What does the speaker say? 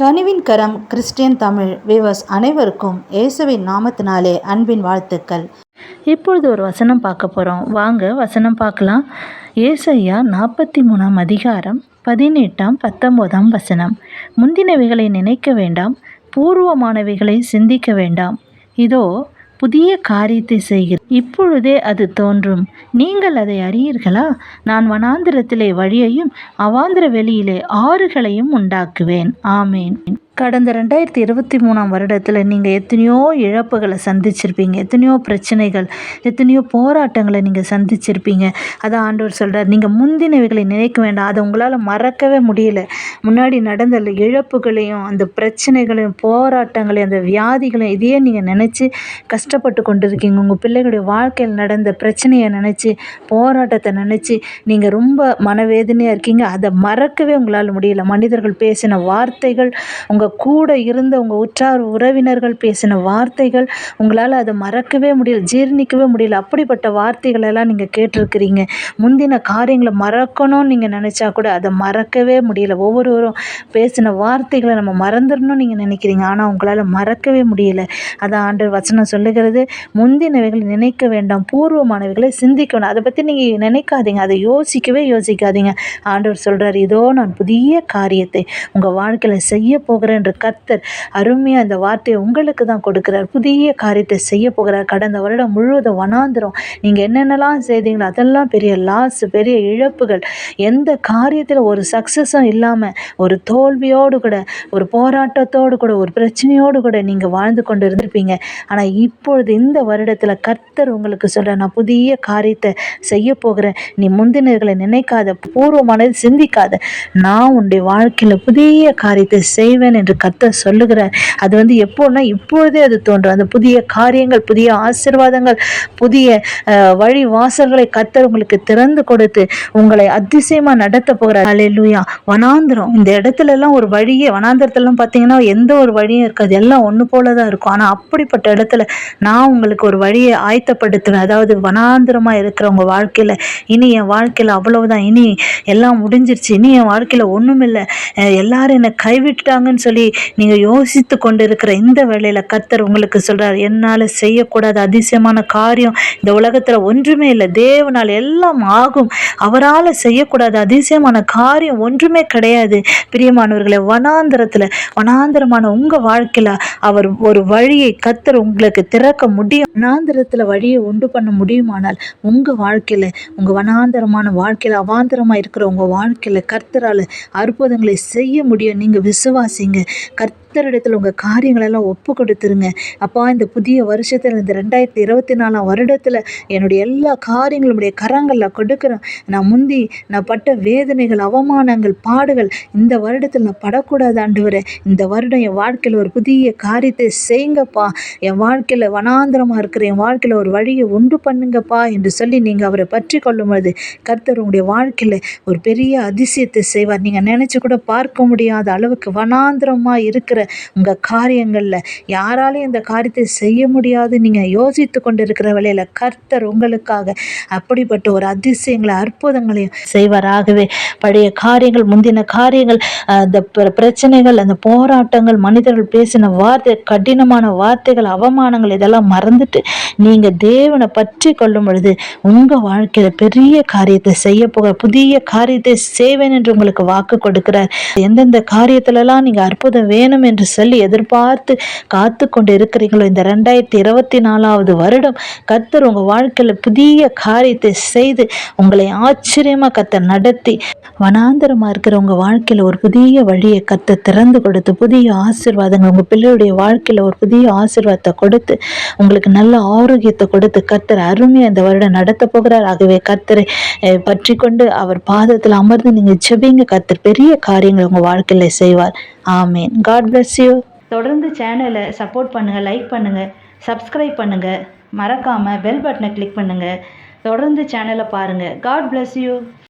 கனிவின் கரம் Christian Tamil விவஸ் அனைவருக்கும் இயேசுவின் நாமத்தினாலே அன்பின் வாழ்த்துக்கள். இப்பொழுது ஒரு வசனம் பார்க்க போகிறோம் வாங்க வசனம் பார்க்கலாம். ஏசையா நாற்பத்தி மூணாம் அதிகாரம் பதினெட்டாம் பத்தொம்போதாம் வசனம். முந்தினவைகளை நினைக்க வேண்டாம் பூர்வமானவைகளை சிந்திக்க வேண்டாம். இதோ புதிய காரியத்தை செய்கிறேன். இப்பொழுதே அது தோன்றும். நீங்கள் அதை அறியீர்களா? நான் வனாந்திரத்திலே வழியையும் அவாந்திர வெளியிலே ஆறுகளையும் உண்டாக்குவேன். ஆமேன். கடந்த ரெண்டாயிரத்தி இருபத்தி மூணாம் வருடத்தில் நீங்கள் எத்தனையோ இழப்புகளை சந்திச்சிருப்பீங்க. எத்தனையோ பிரச்சனைகள் எத்தனையோ போராட்டங்களை நீங்கள் சந்திச்சிருப்பீங்க. அதான் ஆண்டவர் சொல்கிறார் நீங்கள் முந்தினவைகளை நினைக்க வேண்டாம். அதை உங்களால் மறக்கவே முடியல. முன்னாடி நடந்த இழப்புகளையும் அந்த பிரச்சனைகளையும் போராட்டங்களையும் அந்த வியாதிகளையும் இதையே நீங்கள் நினச்சி கஷ்டப்பட்டு கொண்டு இருக்கீங்க உங்கள் பிள்ளைகளுடைய வாழ்க்கையில் நடந்த பிரச்சனையை நினச்சி போராட்டத்தை நினச்சி நீங்கள் ரொம்ப மனவேதனையாக இருக்கீங்க. அதை மறக்கவே உங்களால் முடியல. மனிதர்கள் பேசின வார்த்தைகள் உங்கள் கூட இருந்த உங்கள் உற்றார் உறவினர்கள் பேசின வார்த்தைகள் உங்களால் அதை மறக்கவே முடியல ஜீர்ணிக்கவே முடியல. அப்படிப்பட்ட வார்த்தைகளெல்லாம் நீங்கள் கேட்டிருக்கிறீங்க. முந்தின காரியங்களை மறக்கணும்னு நீங்கள் நினச்சா கூட அதை மறக்கவே முடியல. ஒவ்வொருவரும் பேசின வார்த்தைகளை நம்ம மறந்துடணும்னு நீங்கள் நினைக்கிறீங்க. ஆனால் உங்களால் மறக்கவே முடியல. அதான் ஆண்டவர் வசனம் சொல்லுகிறது முந்தினவைகளை நினைக்க வேண்டாம் பூர்வமானவைகளை சிந்திக்க வேண்டாம். அதை பற்றி நீங்கள் நினைக்காதீங்க அதை யோசிக்கவே யோசிக்காதீங்க. ஆண்டவர் சொல்கிறார் இதோ நான் புதிய காரியத்தை உங்கள் வாழ்க்கையில் செய்ய போகிறேன் என்று கர்த்தர் அருமையாக அந்த வார்த்தையை உங்களுக்கு தான் கொடுக்குறார். புதிய காரியத்தை செய்ய போகிறார். கடந்த வருடம் முழுவதும் வனாந்திரம். நீங்கள் என்னென்னலாம் செய்தீங்களோ அதெல்லாம் பெரிய லாஸ் பெரிய இழப்புகள். எந்த காரியத்தில் ஒரு சக்ஸஸும் இல்லாமல் ஒரு தோல்வியோடு கூட ஒரு போராட்டத்தோடு கூட ஒரு பிரச்சனையோடு கூட நீங்கள் வாழ்ந்து கொண்டு இருந்திருப்பீங்க ஆனால் இப்பொழுது இந்த வருடத்தில் கர்த்தர் உங்களுக்கு சொல்கிற நான் புதிய காரியத்தை செய்ய போகிறேன். நீ முந்தினர்களை நினைக்காத பூர்வமானது சிந்திக்காத. நான் உன்னுடைய வாழ்க்கையில் புதிய காரியத்தை செய்வேன் என்று என்று கர்த்தர் சொல்லுகிறார். அது வந்து எப்போன்னா இப்பொழுதே அது தோன்றும். அந்த புதிய காரியங்கள் புதிய ஆசிர்வாதங்கள் புதிய வழி வாசல்களை கத்தர் உங்களுக்கு திறந்து கொடுத்து உங்களை அதிசயமா நடத்த போகிறார். அலையிலுயா வனாந்திரம். இந்த இடத்துல எல்லாம் ஒரு வழியே வனாந்திரத்துலலாம் பார்த்தீங்கன்னா எந்த ஒரு வழியும் இருக்காது. எல்லாம் ஒன்று போல தான் இருக்கும். ஆனால் அப்படிப்பட்ட இடத்துல நான் உங்களுக்கு ஒரு வழியை ஆயத்தப்படுத்துவேன். அதாவது வனாந்திரமாக இருக்கிற உங்கள் வாழ்க்கையில் இனி என் வாழ்க்கையில் அவ்வளவுதான். இனி எல்லாம் முடிஞ்சிருச்சு. இனி என் வாழ்க்கையில் ஒன்றும் இல்லை எல்லாரும் என்னை கைவிட்டாங்கன்னு சொல்லி நீங்கள் யோசித்து கொண்டு இருக்கிற இந்த வேளையில் கர்த்தர் உங்களுக்கு சொல்கிறார் என்னால் செய்யக்கூடாத அதிசயமான காரியம் இந்த உலகத்தில் ஒன்றுமே இல்லை. தேவனால் எல்லாம் ஆகும். அவரால் செய்யக்கூடாத அதிசயமான காரியம் ஒன்றுமே கிடையாது. பிரியமானவர்களை வனாந்திரத்தில் வனாந்திரமான உங்கள் வாழ்க்கையில் அவர் ஒரு வழியை கத்தர் உங்களுக்கு திறக்க முடியும். வனாந்திரத்தில் வழியை உண்டு பண்ண முடியுமானால் உங்கள் வாழ்க்கையில் உங்கள் வனாந்திரமான வாழ்க்கையில் அவாந்திரமாக இருக்கிற உங்கள் வாழ்க்கையில் கர்த்தரால் அற்புதங்களை செய்ய முடியும். நீங்கள் விசுவாசிங்க. Gracias. கர்த்தரிடத்தில் உங்கள் காரியங்களெல்லாம் ஒப்பு கொடுத்துருங்க. அப்பா இந்த புதிய வருஷத்தில் இந்த ரெண்டாயிரத்தி இருபத்தி நாலாம் வருடத்தில் என்னுடைய எல்லா காரியங்களுடைய கரங்களில் கொடுக்குறேன் நான் முந்தி நான் பட்ட வேதனைகள் அவமானங்கள் பாடுகள் இந்த வருடத்தில் நான் படக்கூடாது ஆண்டு இந்த வருடம் என் வாழ்க்கையில் ஒரு புதிய காரியத்தை செய்யுங்கப்பா. என் வாழ்க்கையில் வனாந்திரமாக இருக்கிற என் வாழ்க்கையில் ஒரு வழியை உண்டு பண்ணுங்கப்பா என்று சொல்லி நீங்கள் அவரை பற்றி கொள்ளும் பொழுது கர்த்தர் உங்களுடைய வாழ்க்கையில் ஒரு பெரிய அதிசயத்தை செய்வார். நீங்கள் நினச்சி கூட பார்க்க முடியாத அளவுக்கு வனாந்திரமாக இருக்கிற உங்கள் காரியங்களில் யாராலையும் இந்த காரியத்தை செய்ய முடியாது. நீங்கள் யோசித்து கொண்டு இருக்கிற வேலையில் கர்த்தர் உங்களுக்காக அப்படிப்பட்ட ஒரு அதிசயங்களை அற்புதங்களையும் செய்வாராகவே. பழைய காரியங்கள் முந்தின காரியங்கள் அந்த பிரச்சனைகள் அந்த போராட்டங்கள் மனிதர்கள் பேசின வார்த்தை கடினமான வார்த்தைகள் அவமானங்கள் இதெல்லாம் மறந்துட்டு நீங்கள் தேவனை பற்றி கொள்ளும் பொழுது உங்கள் வாழ்க்கையில் பெரிய காரியத்தை செய்ய போக புதிய காரியத்தை செய்வேன் என்று உங்களுக்கு வாக்கு கொடுக்கிறார். எந்தெந்த காரியத்திலலாம் நீங்கள் அற்புதம் வேணும் என்று சொல்லி எதிர்பார்த்து காத்து கொண்டு இருக்கிறீங்களோ இந்த ரெண்டாயிரத்தி இருபத்தி நாலாவது வருடம் கர்த்தர் உங்கள் வாழ்க்கையில் புதிய காரியத்தை செய்து உங்களை ஆச்சரியமாக கத்த நடத்தி வனாந்தரமாக இருக்கிற உங்கள் வாழ்க்கையில் ஒரு புதிய வழியை கத்த திறந்து கொடுத்து புதிய ஆசிர்வாதங்கள் உங்கள் பிள்ளையுடைய வாழ்க்கையில் ஒரு புதிய ஆசிர்வாதத்தை கொடுத்து உங்களுக்கு நல்ல ஆரோக்கியத்தை கொடுத்து கத்தர் அருமையாக இந்த வருடம் நடத்த போகிறார். ஆகவே கர்த்தரை பற்றி கொண்டு அவர் பாதத்தில் அமர்ந்து நீங்கள் செபிங்க கத்தர் பெரிய காரியங்கள் உங்கள் வாழ்க்கையில் செய்வார். ஆமேன். காட் பிளஸ் யூ தொடர்ந்து சேனலை சப்போர்ட் பண்ணுங்கள் லைக் பண்ணுங்கள் சப்ஸ்கிரைப் பண்ணுங்கள் மறக்காமல் பெல் பட்டனை கிளிக் பண்ணுங்கள் தொடர்ந்து சேனலை பாருங்கள் காட் பிளஸ் யூ